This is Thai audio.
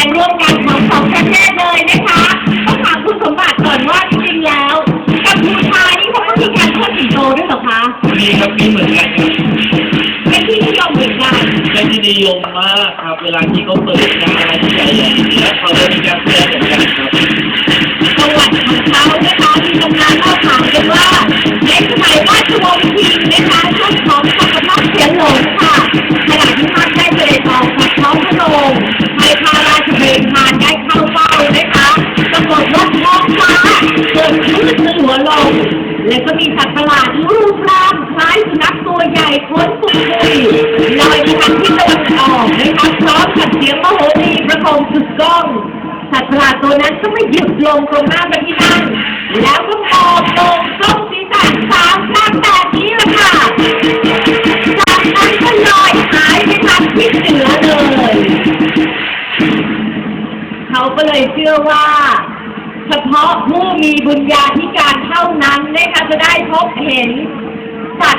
รงร่วมกันของสองประเทศเลยนะคะต้องถามคุณสมบัติก่อนว่าจริงๆแล้วกัมพูชานี่เขาก็มีการพ่นสิงโตด้วยหรอคะมีครับมีเหมือนกันครับเป็นที่นิยมเหมือนกันเป็นที่นิยมมากครับ เวลาที่เขาเปิดงานอะไรอย่างเงี้ย กิดคลื่นสลัวลงและก็มีสัตว์ประหลาดรูปร่างคล้ายสุนัขตัวใหญ่พ้นปุกปุยลอยไปทางทิศตะวันออกนะคะพร้อมกับเสียงมโหรีประโคมสุดก้องสัตว์ประหลาดตัวนั้นก็ไม่หยุดลงตรงหน้าพระที่นั่งแล้วก็มองลงต้นศีรษะสามครั้งแบบนี้แหละค่ะจากนั้นก็ลอยหายไปทางทิศเหนือเลย เขาก็เลยเชื่อว่า เฉพาะผู้มีบุญญาธิการเท่านั้นนะคะจะได้พบเห็นสัตว์